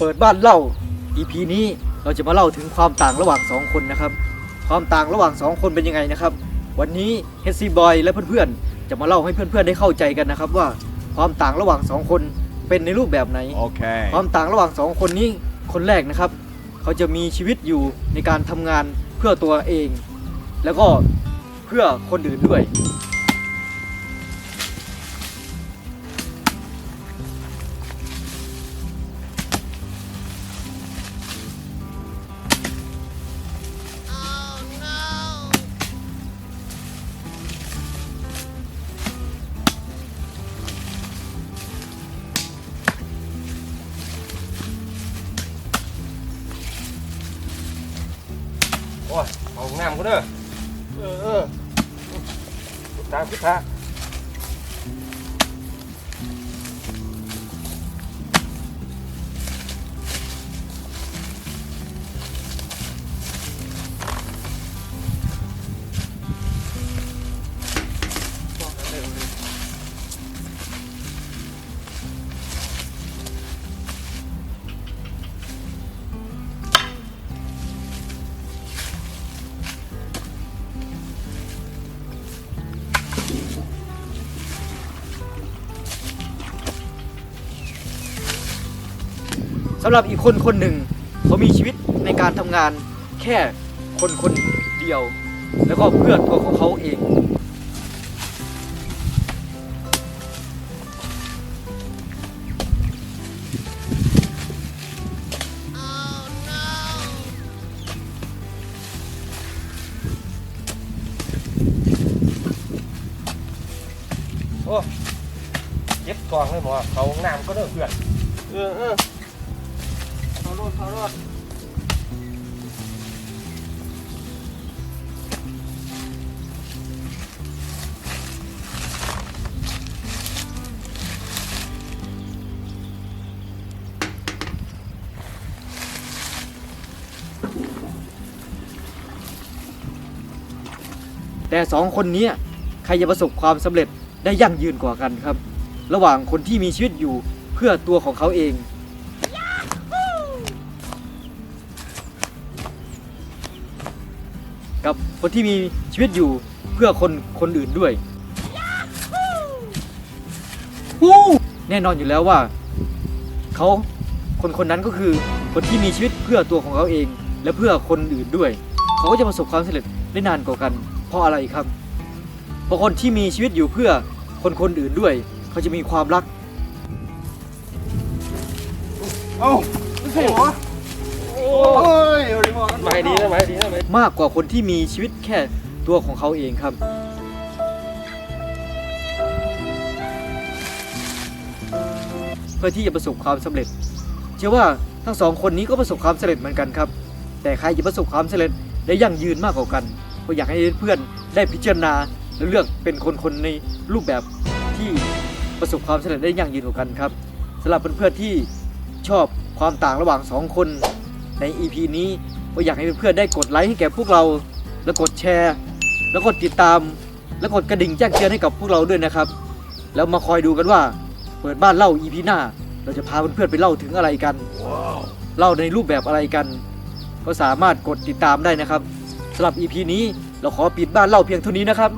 เปิดบ้านเล่า EP นี้เราจะมาเล่าถึงความต่างระหว่างสองคนนะครับ ความต่างระหว่างสองคนเป็นยังไงนะครับ วันนี้ h c Boy และเพื่อนๆ จะมาเล่าให้เพื่อนๆได้เข้าใจกันนะครับว่าความต่างระหว่างสองคนเป็นในรูปแบบไหน Okay. ความต่างระหว่างสองคนนี้คนแรกนะครับ เขาจะมีชีวิตอยู่ในการทำงานเพื่อตัวเอง แล้วก็เพื่อคนอื่นด้วย โอ้ยเอาน้ำก็เด้อเออเออพุทธาพุทธา สำหรับอีกคนคนหนึ่งเขามีชีวิตในการทำงานแค่คนคนเดียว แล้วก็เพื่อตัวของเขาเอง โอ้เจ็บท้องเลยหมอเขาห้องน้ำก็เด้อเพื่อน เออเออเขา รอดเขารอดแต่สองคนนี้ใครจะประสบความสำเร็จได้ยั่งยืนกว่ากันครับ ระหว่างคนที่มีชีวิตอยู่เพื่อตัวของเขาเอง กับคนที่มีชีวิตอยู่เพื่อคนคนอื่นด้วยวู้แน่นอนอยู่แล้วว่าเขาคนคนนั้นก็คือคนที่มีชีวิตเพื่อตัวของเขาเอง และเพื่อคนอื่นด้วย เขาก็จะประสบความสำเร็จได้นานกว่ากัน เพราะอะไรครับ เพราะคนที่มีชีวิตอยู่เพื่อคนคนอื่นด้วย เขาจะมีความรัก เอ้าไม่ใช่เหรอ มอไม่ดีนะไม่ดีนะไม่มากกว่าคนที่มีชีวิตแค่ตัวของเขาเองครับ เพื่อที่จะประสบความสำเร็จ เชื่อว่าทั้งสองคนนี้ก็ประสบความสำเร็จเหมือนกันครับ แต่ใครจะประสบความสำเร็จได้ยั่งยืนมากกว่ากันก็อยากให้เพื่อนได้พิจารณาและเลือกเป็นคนๆในรูปแบบที่ประสบความสำเร็จได้ยั่งยืนกว่ากันครับสำหรับเพื่อนๆที่ชอบความต่างระหว่างสองคน ใน EP นี้ก็อยากให้เพื่อนๆได้กดไลค์ให้แก่พวกเรา แล้วกดแชร์ แล้วกดติดตาม แล้วกดกระดิ่งแจ้งเตือนให้กับพวกเราด้วยนะครับ แล้วมาคอยดูกันว่า เปิดบ้านเล่า EP หน้า เราจะพาเพื่อนๆไปเล่าถึงอะไรกัน เล่าในรูปแบบอะไรกัน ก็สามารถกดติดตามได้นะครับสำหรับ EP นี้เราขอปิดบ้านเล่าเพียงเท่านี้นะครับ